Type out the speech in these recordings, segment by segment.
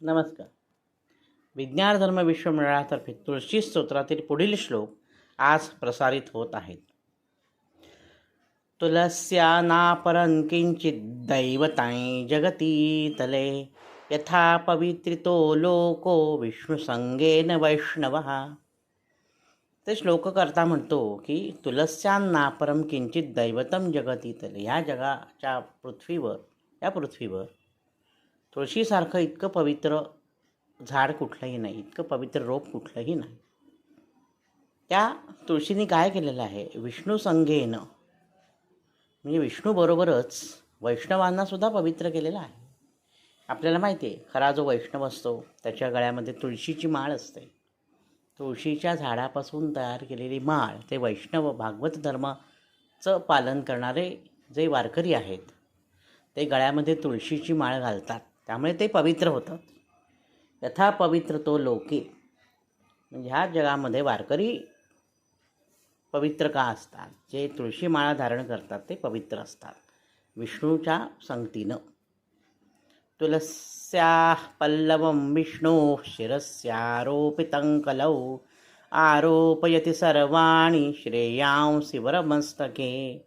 नमस्कार. विज्ञान धर्म विश्वमेळातर्फे तुळशी स्तोत्रातील पुढील श्लोक आज प्रसारित होत आहेत. तुलस्या नापरं किंचित दैवताय जगती तले यथा पवित्रितो लोको विष्णुसंगेन वैष्णव. ते श्लोककर्ता म्हणतो की तुलस्यान नापरम किंचित दैवतम जगती तले ह्या जगाच्या पृथ्वीवर या पृथ्वीवर तुळशीसारखं इतकं पवित्र झाड कुठलंही नाही इतकं पवित्र रोप कुठलंही नाही. त्या तुळशीने काय केलेलं आहे? विष्णू संघेनं म्हणजे विष्णूबरोबरच वैष्णवांनासुद्धा पवित्र केलेलं आहे. आपल्याला माहिती आहे खरा जो वैष्णव असतो त्याच्या गळ्यामध्ये तुळशीची माळ असते. तुळशीच्या झाडापासून तयार केलेली माळ ते वैष्णव भागवत धर्माचं पालन करणारे जे वारकरी आहेत ते गळ्यामध्ये तुळशीची माळ घालतात. त्यामुळे ते पवित्र होतात यथा पवित्र तो लोके. म्हणजे ह्या जगामध्ये वारकरी पवित्र का असतात? जे तुळशी माळा धारण करतात ते पवित्र असतात. विष्णूच्या संगतीनं. तुलस्या पल्लवं विष्णो शिरस्यारोपितं कलौ. आरोपयति सर्वाणि श्रेयांसि वरमस्तके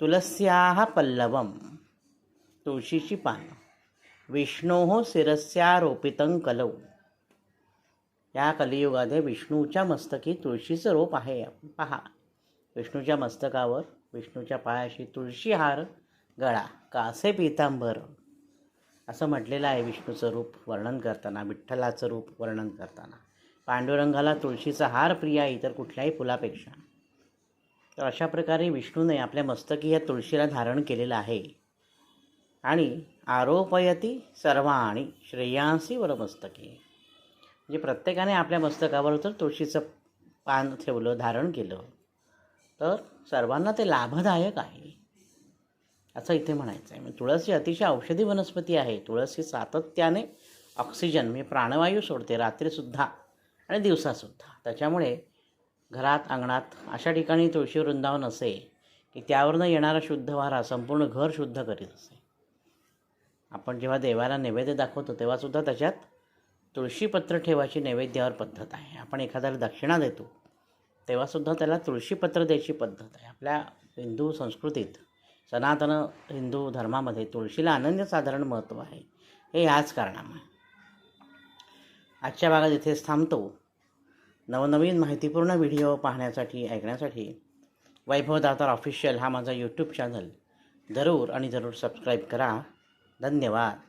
तुलस्याः पल्लवं. तुळशीची पानं. विष्णोः शिरस्यारोपितं कलौ. या कलियुगामध्ये विष्णूच्या मस्तकी तुळशीचं रोप आहे. पहा विष्णूच्या मस्तकावर विष्णूच्या पायाशी तुळशी हार गळा कासे पितांबर. असं म्हटलेलं आहे विष्णूचं रूप वर्णन करताना विठ्ठलाचं रूप वर्णन करताना. पांडुरंगाला तुळशीचा हार प्रिय आहे इतर कुठल्याही फुलापेक्षा. तर अशा प्रकारे विष्णूने आपल्या मस्तकी या तुळशीला धारण केलेलं आहे. आणि आरोपयती सर्वाणी श्रेयांसी वरमस्तके. म्हणजे प्रत्येकाने आपल्या मस्तकावर जर तुळशीचं पान ठेवलं धारण केलं तर सर्वांना ते लाभदायक आहे. असं इथे म्हणायचं आहे. म्हणजे तुळस ही अतिशय औषधी वनस्पती आहे. तुळस ही सातत्याने ऑक्सिजन म्हणजे प्राणवायू सोडते. रात्रीसुद्धा आणि दिवसासुद्धा त्याच्यामुळे घरात अंगणात अशा ठिकाणी तुळशी वृंदावन असे की त्यावरनं येणारा शुद्ध वारा संपूर्ण घर शुद्ध करीत असे. आपण जेव्हा देवाला नैवेद्य दाखवतो तेव्हासुद्धा त्याच्यात तुळशीपत्र ठेवायची नैवेद्यावर पद्धत आहे. आपण एखाद्याला दक्षिणा देतो तेव्हासुद्धा त्याला तुळशीपत्र द्यायची पद्धत आहे. आपल्या हिंदू संस्कृतीत सनातन हिंदू धर्मामध्ये तुळशीला अनन्यसाधारण महत्त्व आहे. हे याच कारणामुळे. आजच्या भागात इथेच थांबतो. नवनवीन माहितीपूर्ण व्हिडिओ पाहण्यासाठी ऐकण्यासाठी वैभव दातार ऑफिशियल हा माझा यूट्यूब चॅनल जरूर आणि जरूर सबस्क्राईब करा. धन्यवाद